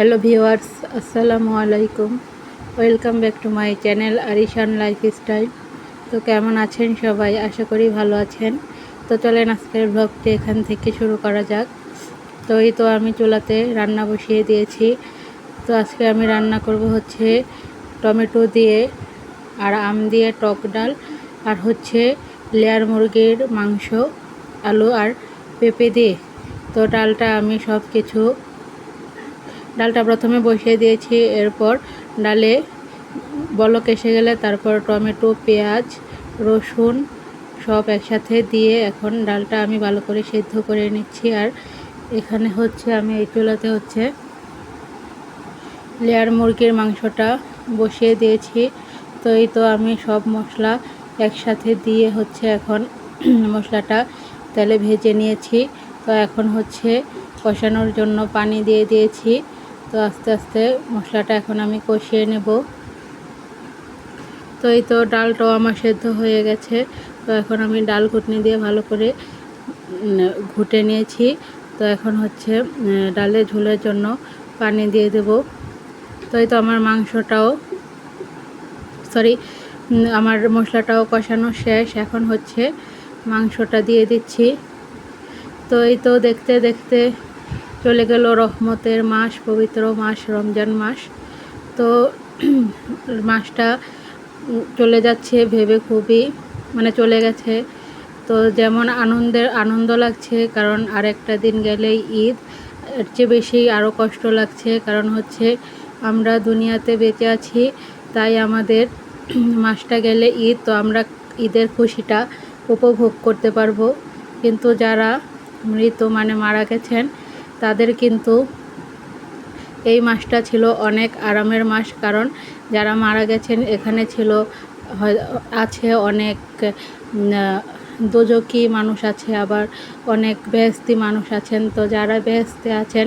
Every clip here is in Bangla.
হ্যালো ভিওয়ার্স আসসালামু আলাইকুম welcome back to my channel Arishan lifestyle তো কেমন আছেন সবাই? আশা করি ভালো আছেন। তো চলেন আজকের ব্লগটি এখান থেকে শুরু করা যাক। তো এই তো আমি চুলাতে রান্না বসিয়ে দিয়েছি। তো আজকে আমি রান্না করব হচ্ছে টমেটো দিয়ে আর আম দিয়ে টক ডাল আর হচ্ছে লেয়ার মুরগির মাংস, আলু আর পেঁপে দিয়ে। তো ডালটা আমি সব কিছু ডালটা প্রথমে বসিয়ে দিয়েছি, এরপর ডালে বলক এসে গেলে তারপর টমেটো, পেঁয়াজ, রসুন সব একসাথে দিয়ে এখন ডালটা আমি ভালো করে সেদ্ধ করে নিচ্ছি। আর এখানে হচ্ছে আমি এই চুলাতে হচ্ছে লেয়ার মুরগির মাংসটা বসিয়ে দিয়েছি। তো এই তো আমি সব মশলা একসাথে দিয়ে হচ্ছে এখন মশলাটা তেলে ভেজে নিয়েছি। তো এখন হচ্ছে কষানোর জন্য পানি দিয়ে দিয়েছি। তো আস্তে আস্তে মশলাটা এখন আমি কষিয়ে নেব। তো এই তো ডালটাও আমার সেদ্ধ হয়ে গেছে। তো এখন আমি ডাল ঘুটনি দিয়ে ভালো করে ঘুটে নিয়েছি। তো এখন হচ্ছে ডালে ঝোলের জন্য পানি দিয়ে দেব। তো এই তো আমার মাংসটাও, সরি আমার মশলাটাও কষানো শেষ। এখন হচ্ছে মাংসটা দিয়ে দিচ্ছি। তো এই তো দেখতে দেখতে চলে গেল রহমতের মাস, পবিত্র মাস, রমজান মাস। তো মাসটা চলে যাচ্ছে ভেবে খুবই মানে চলে গেছে। তো যেমন আনন্দের, আনন্দ লাগছে, কারণ আরেকটা দিন গেলেই ঈদ। এর চেয়ে বেশি আরও কষ্ট লাগছে, কারণ হচ্ছে আমরা দুনিয়াতে বেঁচে আছি, তাই আমাদের মাসটা গেলে ঈদ, তো আমরা ঈদের খুশিটা উপভোগ করতে পারব। কিন্তু যারা মৃত মানে মারা গেছেন তাদের কিন্তু এই মাসটা ছিল অনেক আরামের মাস, কারণ যারা মারা গেছেন এখানে ছিল আছে অনেক দোজকি মানুষ আছে, আবার অনেক বেহস্তি মানুষ আছেন। তো যারা বেহস্তে আছেন,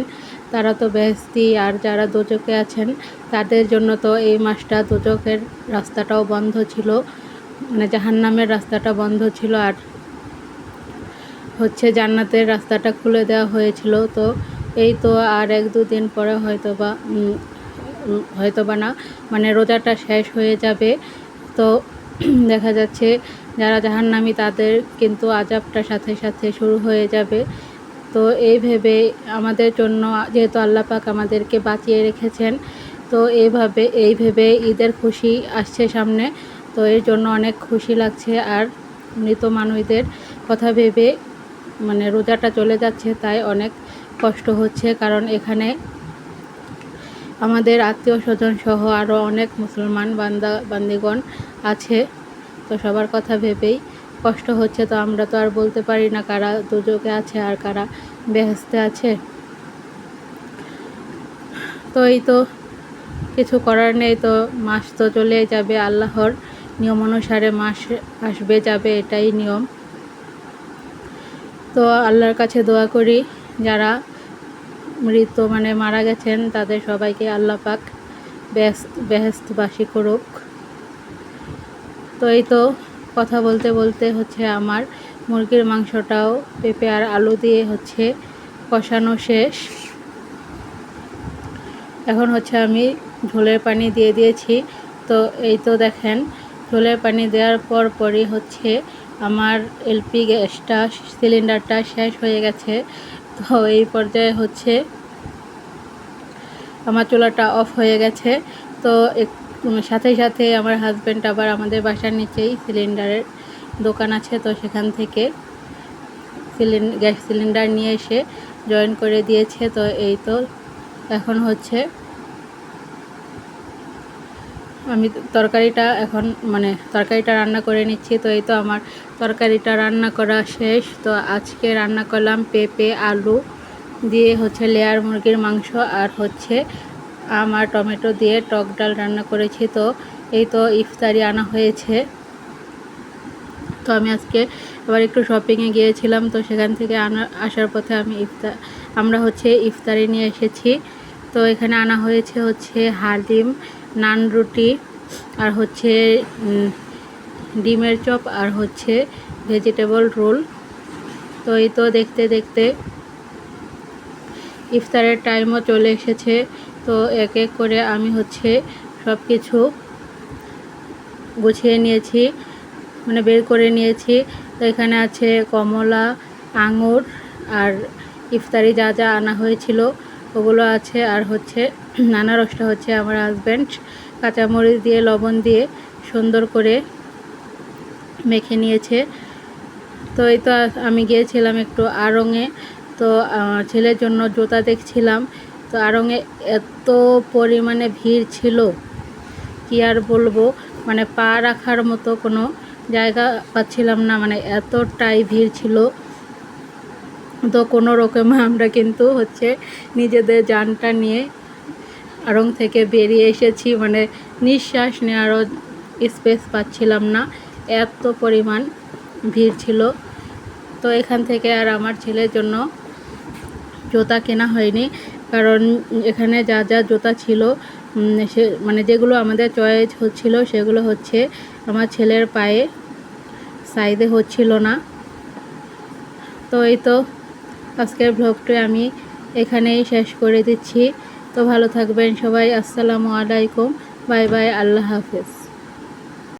তারা তো বেহস্তি আর যারা দোজকে আছেন, তাদের জন্য তো এই মাসটা দোজকের রাস্তাটাও বন্ধ ছিল মানে জাহান্নামের রাস্তাটা বন্ধ ছিল, আর হচ্ছে জান্নাতের রাস্তাটা খুলে দেওয়া হয়েছিল। তো এই তো আর এক দুদিন পরে হয়তো বা হয়তো বা না মানে রোজাটা শেষ হয়ে যাবে। তো দেখা যাচ্ছে যারা জাহান্নামি তাদের কিন্তু আজাবটা সাথে সাথে শুরু হয়ে যাবে। তো এই ভেবে আমাদের জন্য যেহেতু আল্লাহ পাক আমাদেরকে বাঁচিয়ে রেখেছেন, তো এইভাবে এই ভেবে ঈদের খুশি আসছে সামনে। তো এর জন্য অনেক খুশি লাগছে আর মৃত মানুষদের কথা ভেবে মানে রোজাটা চলে যাচ্ছে, তাই অনেক কষ্ট হচ্ছে। কারণ এখানে আমাদের আত্মীয় স্বজন সহ আরও অনেক মুসলমান বান্দা, বান্দিগণ আছে। তো সবার কথা ভেবেই কষ্ট হচ্ছে। তো আমরা তো আর বলতে পারি না কারা দুযোগে আছে আর কারা বেহেস্তে আছে। তো এই তো কিছু করার নেই। তো মাস তো চলে যাবে। আল্লাহর নিয়ম অনুসারে মাস আসবে, যাবে এটাই নিয়ম। তো আল্লাহর কাছে দোয়া করি, যারা মৃত মানে মারা গেছেন, তাদের সবাইকে আল্লাহ পাক ব্যস্ত বেহেস্তবাসী করুক। তো এই তো কথা বলতে বলতে হচ্ছে আমার মুরগির মাংসটাও পেঁপে আর আলু দিয়ে হচ্ছে কষানো শেষ। এখন হচ্ছে আমি ঝোলের পানি দিয়ে দিয়েছি। তো এই তো দেখেন, ঝোলের পানি দেওয়ার পর পরই হচ্ছে আমার এলপি গ্যাসটা, সিলিন্ডারটা শেষ হয়ে গেছে। তো এই পর্যায়ে হচ্ছে আমার চুলাটা অফ হয়ে গেছে। তো সাথে সাথে আমার হাজব্যান্ড আবার আমাদের বাসার নিচেই সিলিন্ডারের দোকান আছে। তো সেখান থেকে সিলিন, গ্যাস সিলিন্ডার নিয়ে এসে জয়েন করে দিয়েছে। তো এই তো এখন হচ্ছে আমি তরকারিটা এখন মানে তরকারিটা রান্না করে নিচ্ছি। তো এই তো আমার তরকারিটা রান্না করা শেষ। তো আজকে রান্না করলাম পেঁপে, আলু দিয়ে হচ্ছে লেয়ার মুরগির মাংস আর হচ্ছে আমার টমেটো দিয়ে টক ডাল রান্না করেছি। তো এই তো ইফতারি আনা হয়েছে। তো আমি আজকে এবার একটু শপিংয়ে গিয়েছিলাম। তো সেখান থেকে আনা, আসার পথে আমি ইফতার আমরা হচ্ছে ইফতারি নিয়ে এসেছি। তো এখানে আনা হয়েছে হচ্ছে হালিম নান রুটি, আর হচ্ছে ডিমের চপ, আর হচ্ছে ভেজিটেবল রোল। তো এই তো দেখতে দেখতে ইফতারের টাইমও চলে এসেছে। তো এক এক করে আমি হচ্ছে সব কিছু গুছিয়ে নিয়েছি মানে বের করে নিয়েছি। তো এখানে আছে কমলা, আঙুর, আর ইফতারি যা যা আনা হয়েছিল, ওগুলো আছে। আর হচ্ছে আনারসটা হচ্ছে আমার হাজব্যান্ড কাঁচামরিচ দিয়ে, লবণ দিয়ে সুন্দর করে মেখে নিয়েছে। তো এই তো আমি গিয়েছিলাম একটু আড়ংয়ে তো ছেলের জন্য জুতা দেখছিলাম। তো আড়ংয়ে এত পরিমাণে ভিড় ছিল, কি আর বলব? মানে পা রাখার মতো কোনো জায়গা পাচ্ছিলাম না মানে এতটাই ভিড় ছিল। তো কোনো রকমে আমরা কিন্তু হচ্ছে নিজেদের যানটা নিয়ে আড়ং থেকে বেরিয়ে এসেছি মানে নিঃশ্বাস নেওয়ারও স্পেস পাচ্ছিলাম না। এত পরিমাণ ভিড় ছিল। তো এখান থেকে আর আমার ছেলের জন্য জুতা কেনা হয়নি। কারণ এখানে যা যা জুতা ছিল সে মানে যেগুলো আমাদের চয়েস হচ্ছিল, সেগুলো হচ্ছে আমার ছেলের পায়ে সাইজে হচ্ছিল না। তো এই তো আজকের ব্লগটি আমি এখানেই শেষ করে দিচ্ছি। তো ভালো থাকবেন সবাই আসসালামু আলাইকুম বাই বাই আল্লাহ হাফেজ।